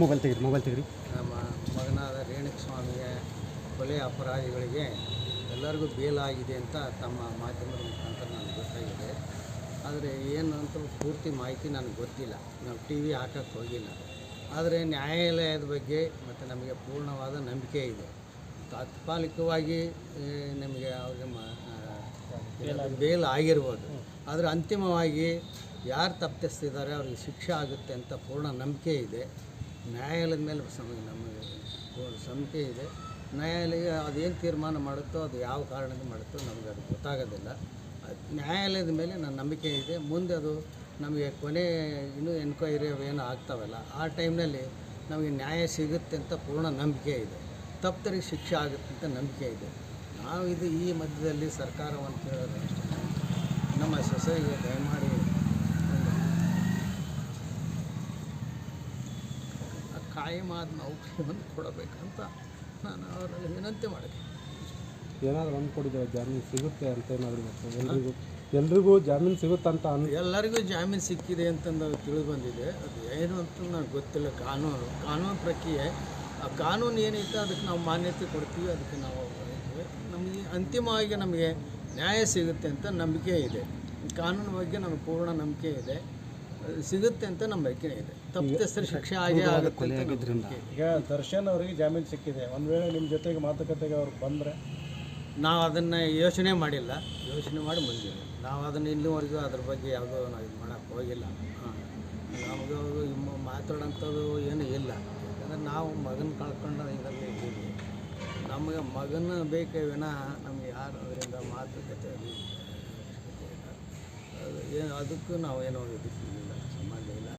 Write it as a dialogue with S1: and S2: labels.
S1: Mobile ತೆಗ್ರಿ mobile ತೆಗ್ರಿ.
S2: ನಮ್ಮ ಮಗನಾದ ರೇಣುಕ ಸ್ವಾಮಿಗೆ ಕೊಲೆ ಅಪರಾಧಿಗಳಿಗೆ ಎಲ್ಲರಿಗೂ ಬೇಲಾಗಿದೆ ಅಂತ ತಮ್ಮ ಮಾಧ್ಯಮದ ಮುಖಾಂತರ ನನಗೆ ಗೊತ್ತಾಗಿದೆ. ಆದರೆ ಏನು ಅಂತ ಪೂರ್ತಿ ಮಾಹಿತಿ ನನಗೆ ಗೊತ್ತಿಲ್ಲ. ನಾವು ಟಿ ವಿ ಹಾಕಕ್ಕೆ ಹೋಗಿಲ್ಲ. ಆದರೆ ನ್ಯಾಯಾಲಯದ ಬಗ್ಗೆ ಮತ್ತು ನಮಗೆ ಪೂರ್ಣವಾದ ನಂಬಿಕೆ ಇದೆ. ತಾತ್ಕಾಲಿಕವಾಗಿ ನಮಗೆ ಅವ್ರಿಗೆ ಬೇಲ್ ಆಗಿರ್ಬೋದು. ಆದರೆ ಅಂತಿಮವಾಗಿ ಯಾರು ತಪ್ಪಿಸ್ತಿದ್ದಾರೆ ಅವ್ರಿಗೆ ಶಿಕ್ಷೆ ಆಗುತ್ತೆ ಅಂತ ಪೂರ್ಣ ನಂಬಿಕೆ ಇದೆ. ನ್ಯಾಯಾಲಯದ ಮೇಲೆ ನಮಗೆ ಪೂರ್ಣ ನಂಬಿಕೆ ಇದೆ. ನ್ಯಾಯಾಲಯ ಅದೇನು ತೀರ್ಮಾನ ಮಾಡುತ್ತೋ, ಅದು ಯಾವ ಕಾರಣದಿಂದ ಮಾಡುತ್ತೋ ನಮಗೆ ಅದು ಗೊತ್ತಾಗೋದಿಲ್ಲ. ನ್ಯಾಯಾಲಯದ ಮೇಲೆ ನನ್ನ ನಂಬಿಕೆ ಇದೆ. ಮುಂದೆ ಅದು ನಮಗೆ ಕೊನೆ ಇನ್ನೂ ಎನ್ಕ್ವೈರಿ ಅವೇನು ಆಗ್ತಾವಲ್ಲ, ಆ ಟೈಮ್ನಲ್ಲಿ ನಮಗೆ ನ್ಯಾಯ ಸಿಗುತ್ತೆ ಅಂತ ಪೂರ್ಣ ನಂಬಿಕೆ ಇದೆ. ತಪ್ಪರಿಗೆ ಶಿಕ್ಷೆ ಆಗುತ್ತೆ ಅಂತ ನಂಬಿಕೆ ಇದೆ. ನಾವು ಇದು ಈ ಮಧ್ಯದಲ್ಲಿ ಸರ್ಕಾರವನ್ನು ಕೇಳೋದು ನಮ್ಮ ಸೊಸೈಟಿಗೆ ದಯಮಾಡಿ ಒಂದು ಆ ಕಾಯಮಾದ ನೌಕರಿಯನ್ನು ಕೊಡಬೇಕಂತ ನಾನು ಅವರಲ್ಲಿ ವಿನಂತಿ ಮಾಡಿದೆ
S1: ಏನಾದರೂ ಅಂದ್ಕೊಂಡಿದ್ದೇವೆ ಜಾಮೀನು ಸಿಗುತ್ತೆ ಅಂತ ಏನಾದರೂ ಎಲ್ರಿಗೂ ಎಲ್ರಿಗೂ ಜಾಮೀನು ಸಿಗುತ್ತೆ ಅಂತ ಅನ್
S2: ಎಲ್ಲರಿಗೂ ಜಾಮೀನು ಸಿಕ್ಕಿದೆ ಅಂತಂದು ತಿಳಿದು ಬಂದಿದೆ ಅದು ಏನು ಅಂತ ನನಗೆ ಗೊತ್ತಿಲ್ಲ. ಕಾನೂನು ಕಾನೂನು ಪ್ರಕ್ರಿಯೆ. ಆ ಕಾನೂನು ಏನೈತೆ ಅದಕ್ಕೆ ನಾವು ಮಾನ್ಯತೆ ಕೊಡ್ತೀವಿ ಅದಕ್ಕೆ ನಾವು. ನಮಗೆ ಅಂತಿಮವಾಗಿ ನಮಗೆ ನ್ಯಾಯ ಸಿಗುತ್ತೆ ಅಂತ ನಂಬಿಕೆ ಇದೆ. ಕಾನೂನು ಬಗ್ಗೆ ನಮಗೆ ಪೂರ್ಣ ನಂಬಿಕೆ ಇದೆ. ಸಿಗುತ್ತೆ ಅಂತ ನಂಬಿಕೆ ಇದೆ. ತಪ್ಪಿತಸ್ಥರ ಶಿಕ್ಷೆ ಆಗೇ ಆಗುತ್ತೆ ಅಂತ ನಂಬಿಕೆ ಇದೆ.
S3: ಈಗ ದರ್ಶನ್ ಅವರಿಗೆ ಜಾಮೀನು ಸಿಕ್ಕಿದೆ. ಒಂದು ವೇಳೆ ನಿಮ್ಮ ಜೊತೆಗೆ ಮಾತುಕತೆಗೆ ಅವ್ರು ಬಂದರೆ?
S2: ನಾವು ಅದನ್ನು ಯೋಚನೆ ಮಾಡಿಲ್ಲ. ಯೋಚನೆ ಮಾಡಿ ಬಂದಿಲ್ಲ ನಾವು ಅದನ್ನು ಇಲ್ಲಿವರೆಗೂ ಅದ್ರ ಬಗ್ಗೆ ಯಾವುದೋ ನಾವು ಇದು ಮಾಡೋಕ್ಕೆ ಹೋಗಿಲ್ಲ. ಹಾಂ. ನಮಗೆ ಮಾತಾಡೋಂಥದ್ದು ಏನು ಇಲ್ಲ. ಯಾಕಂದರೆ ನಾವು ಮಗನ ಕಳ್ಕೊಂಡು ಇದರಲ್ಲಿ ಇದ್ದೀವಿ. ನಮಗೆ ಮಗನ ಬೇಕೇ ವಿನಃ ನಮಗೆ ಯಾರು ಅದರಿಂದ ಮಾತುಕತೆ ಅದು ಅದು ಏನು ಅದಕ್ಕೂ ನಾವು ಏನೋ ಇದಕ್ಕೆ